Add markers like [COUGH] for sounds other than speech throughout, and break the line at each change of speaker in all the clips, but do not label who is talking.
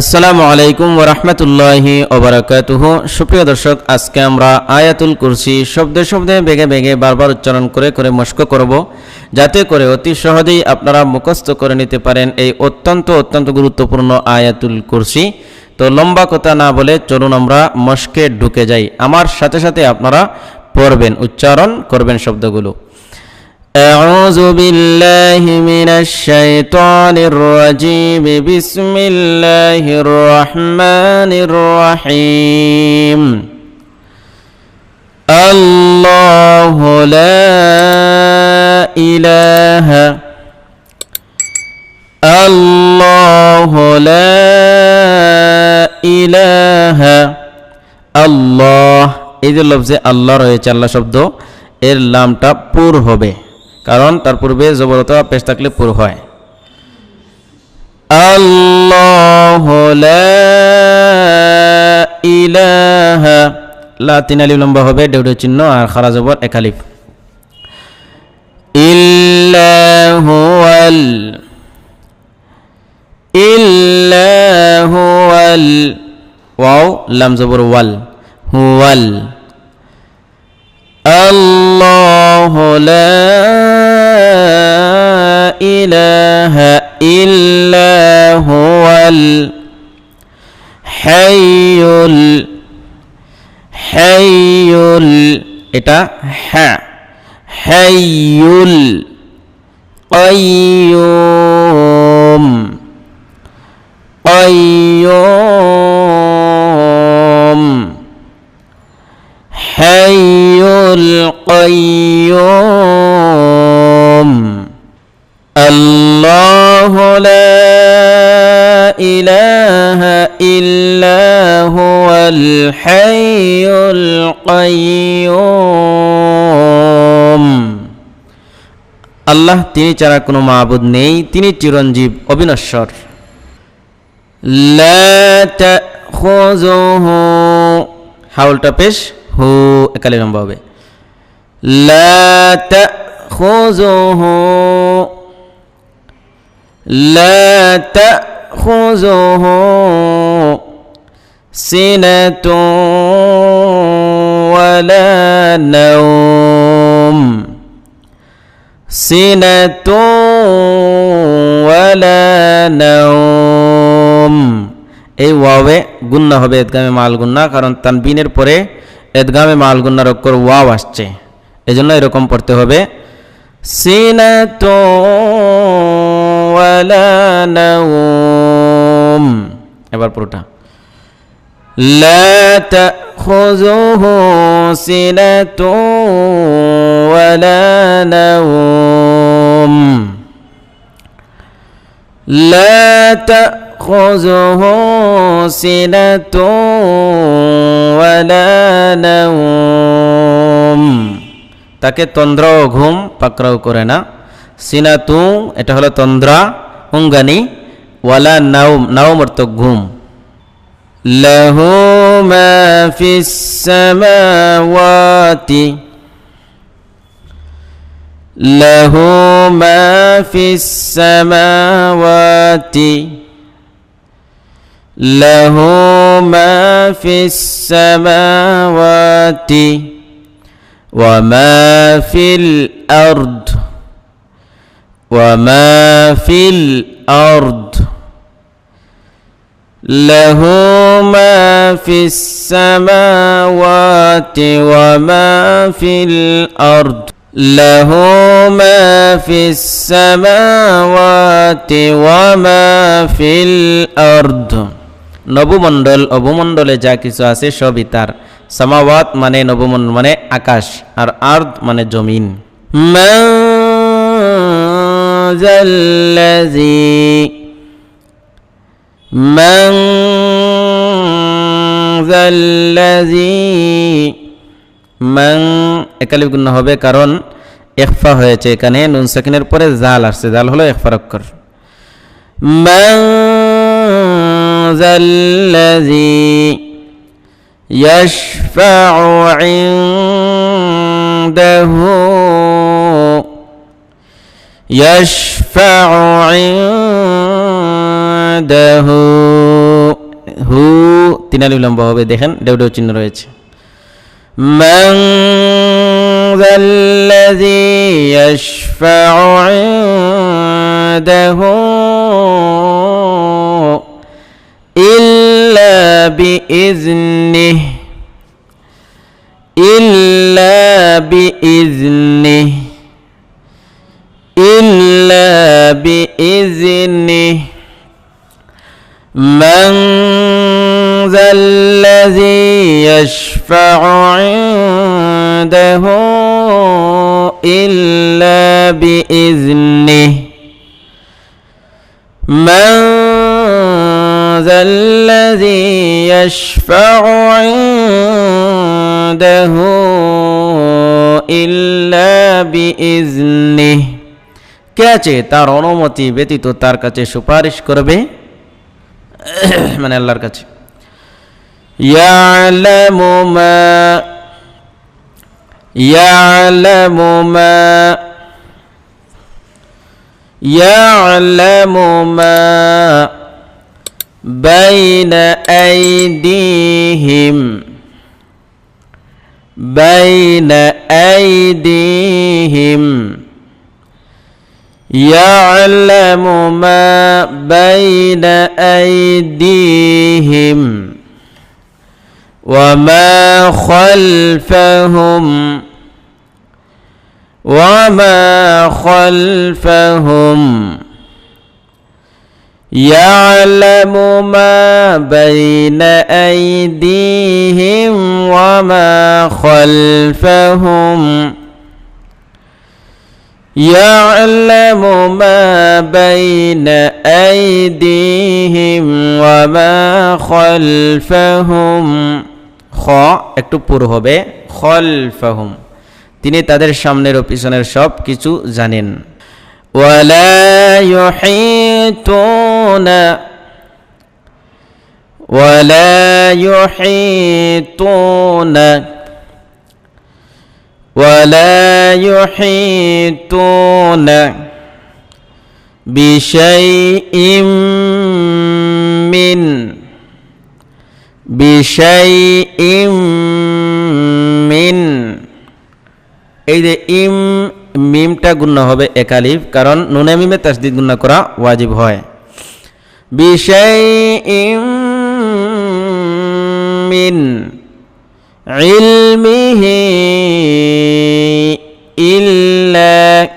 আসসালামু আলাইকুম ওরহমতুল্লাহি ওবরাকাতুহ সুপ্রিয় দর্শক, আজকে আমরা আয়াতুল কুরসি শব্দে শব্দে বেগে বেগে বারবার উচ্চারণ করে করে মস্ক করব, যাতে করে অতি সহজেই আপনারা মুখস্থ করে নিতে পারেন এই অত্যন্ত অত্যন্ত গুরুত্বপূর্ণ আয়াতুল কুরসি। তো লম্বা কথা না বলে চলুন আমরা মস্কে ঢুকে যাই। আমার সাথে সাথে আপনারা পড়বেন, উচ্চারণ করবেন শব্দগুলো। أعوذ بالله من الشيطان الرجيم بسم الله الرحمن الرحيم الله لا إله الله لا إله আল্লাহ এই যে লফজে আল্লাহ রয়েছে আল্লাহ শব্দ এর লামটা পুর হবে কারণ তার পূর্বে জবরত পেশ থাকলে পুর হয়। আল্লাহ ইলাহা লা তিন আলিফ লম্বা হবে দেউড়ে চিহ্ন, আর খারা জবর এক আলিফ। ইল্লাহুয়াল ইল্লাহুয়াল ওয়াও, লাম জবর ওয়াল, হুয়াল। الله لا إله إلا هو الحي الحي এটা হ্যাঁ হাইয়ুল qayyum qayyum القيوم الله لا إله إلا هو الحي القيوم আল্লাহ তিনি ছাড়া কোনো মাবুদ নেই তিনি চিরঞ্জীব অবিনশ্বর লা তাখুযুহু হাউলটা পেশ হু একালে লম্বা হবে লা তাখুযুহু লা তাখুযুহু সিনাতু ওয়ালা নাওম, সিনাতু ওয়ালা নাওম। এই ওয়াওয়ে গুন্না হবে এদগামে মাল গুন্না কারণ তানবিনের পরে এদগামে মাল গুন্নার অক্ষর ওয়াও আসছে। এজন্য এরকম পড়তে হবে সিনাতু ওয়ালা নাওম এবার পুরোটা لا تأخذه سنة ولا نوم لا تأخذه سنة ولا نوم তাকে তন্দ্রা ও ঘুম পাকড়াও করে না সিনাতু এটা হলো তন্দ্রা উঙ্গানি ওয়ালা নাউম নাউম অর্থ ঘুম له ما في السماوات له ما في السماوات له ما في السماوات وما في الأرض وما في الأرض له ما في السماوات وما في الأرض له ما في السماوات وما في الأرض নবমণ্ডল অবমণ্ডলে যা কিছু আছে সবই তার সামাওয়াত মানে নবমন মানে আকাশ আর আর্দ মানে জমিন। একালিগুণ হবে কারণ একফা হয়েছে এখানে নুন সাকিনের পরে জাল আসছে জাল হলো একফার অক্ষর। মং يشفع عنده يشفع عنده তিন আলিফ লম্বা হবে দেখেন ডেউ ডেউ চিহ্ন রয়েছে من ذا الذي يشفع عنده بإذنه إلا بإذنه إلا بإذنه. من ذا الذي يشفع عنده إلا بإذنه. من ذا الذي يشفع عنده إلا بإذنه কে আছে তার অনুমতি ব্যতীত তার কাছে সুপারিশ করবে [COUGHS] মানে আল্লাহর কাছে ইয়ালামু মা ইয়ালামু মা ইয়ালামু মা بين أيديهم. بين أيديهم. يعلم ما بين أيديهم وما خلفهم وما خلفهم. يعلم ما بين أيديهم وما خلفهم يعلم ما بين أيديهم وما خلفهم খ একটু পুরো হবে খলফাহুম তিনি তাদের সামনের ও পিছনের সব কিছু জানেন ولا يحيطون ولا يحيطون ولا يحيطون بشيء من بشيء من এই যে ইম মিমটা গুণ্য হবে একালিফ কারণ নুনে মিমে তাসদিদ গুণ্য করা ওয়াজিব হয় বিষয় মিন علمه إلا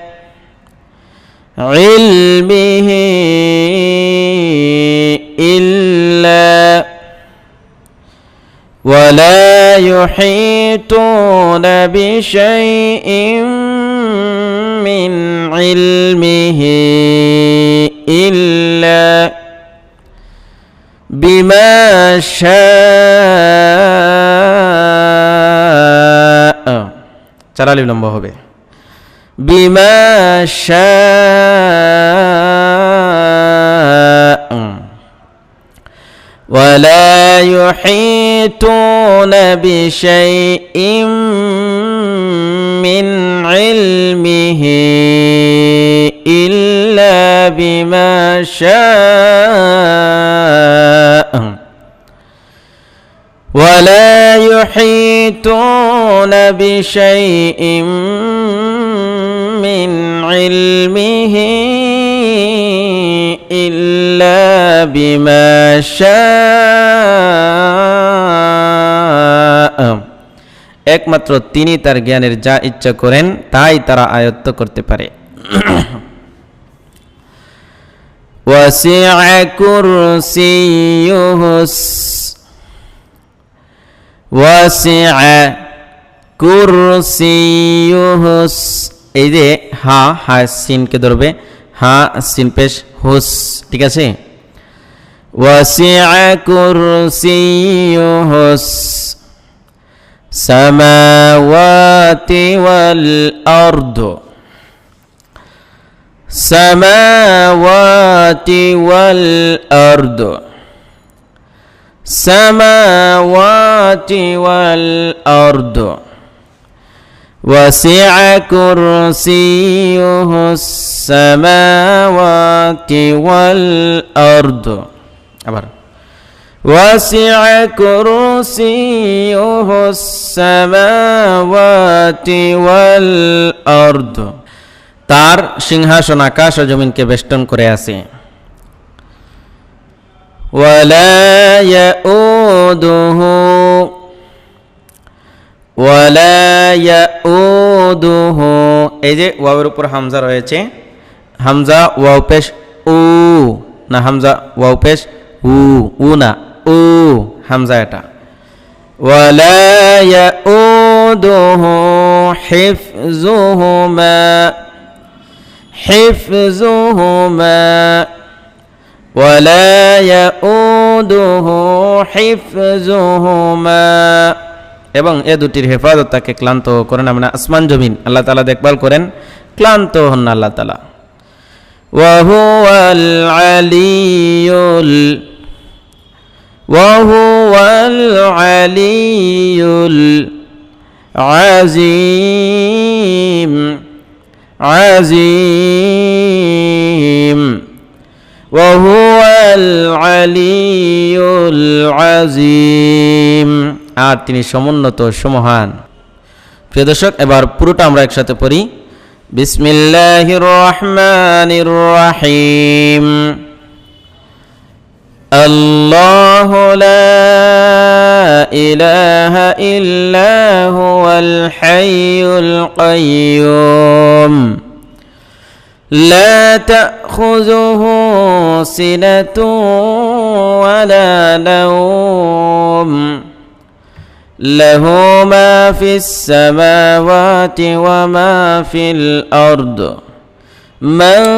علمه إلا ولا يحيطون بشيء من علمه إلا بما شاء চার আলিফ লম্বা হবে বিমা شاء ولا يحيطون بشيء بما شاء ولا يحيطون بشيء من علمه إلا بما شاء একমাত্র তিনি তার জ্ঞানের যা ইচ্ছা করেন তাই তারা আয়ত্ত করতে পারে وسع كرسيه الس- وسع كرسيه الس- এই যে হা হা সিনকে ধরবে হা সিন পেশ হুস ঠিক আছে وسع كرسيه السماوات والأرض السماوات والأرض. السماوات والأرض. وسع كرسيه السماوات والأرض. أبر. وسع كرسيه السماوات والأرض. তার সিংহাসন আকাশ ও জমিনকে বেষ্টন করে আছে ولا يؤوده ولا يؤوده এই যে ওয়াওয়ের উপর হামজা রয়েছে হামজা ওয়াও পেশ উ না হামজা ওয়াও পেশ উ উ না উ হামজা এটা ولا يؤوده حفظهما حفظهما ولا يؤوده حفظهما এবং এ দুটির হেফাজত তাকে ক্লান্ত করেন না মানে আসমান জমিন আল্লাহ তালা দেখভাল করেন ক্লান্ত হন না আল্লাহ তালা وهو العلي ال- وهو العلي العظيم عظيم وهو العلي العظيم আর তিনি সমুন্নত সমহান প্রিয় দর্শক এবার পুরোটা আমরা একসাথে পড়ি বিসমিল্লাহির রহমানির রহিম الله لا إله إلا هو الحي القيوم. لا تأخذه سنة ولا نوم. له ما في السماوات وما في الأرض. من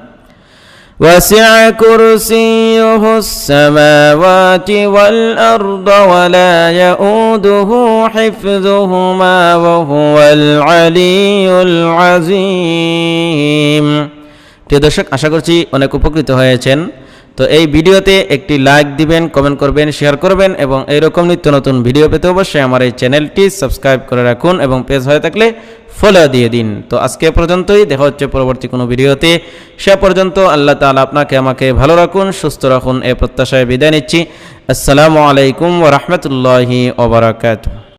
وسع كرسيه السماوات والأرض ولا يؤوده حفظهما وهو العلي العظيم প্রিয় দর্শক আশা করছি অনেক উপকৃত হয়েছেন তো এই ভিডিওতে একটি লাইক দিবেন কমেন্ট করবেন শেয়ার করবেন এবং এইরকম নিত্য নতুন ভিডিও পেতে অবশ্যই আমার এই চ্যানেলটি সাবস্ক্রাইব করে রাখুন এবং পেজ হয়ে থাকলে ফলো দিয়ে দিন। তো আজকে পর্যন্তই, দেখা হচ্ছে পরবর্তী কোনো ভিডিওতে। সে পর্যন্ত আল্লাহ তাআলা আপনাকে, আমাকে ভালো রাখুন, সুস্থ রাখুন, এ প্রত্যাশায় বিদায় নিচ্ছি। আসসালামু আলাইকুম ওরহমতুল্লাহি ওবরাকাতুহ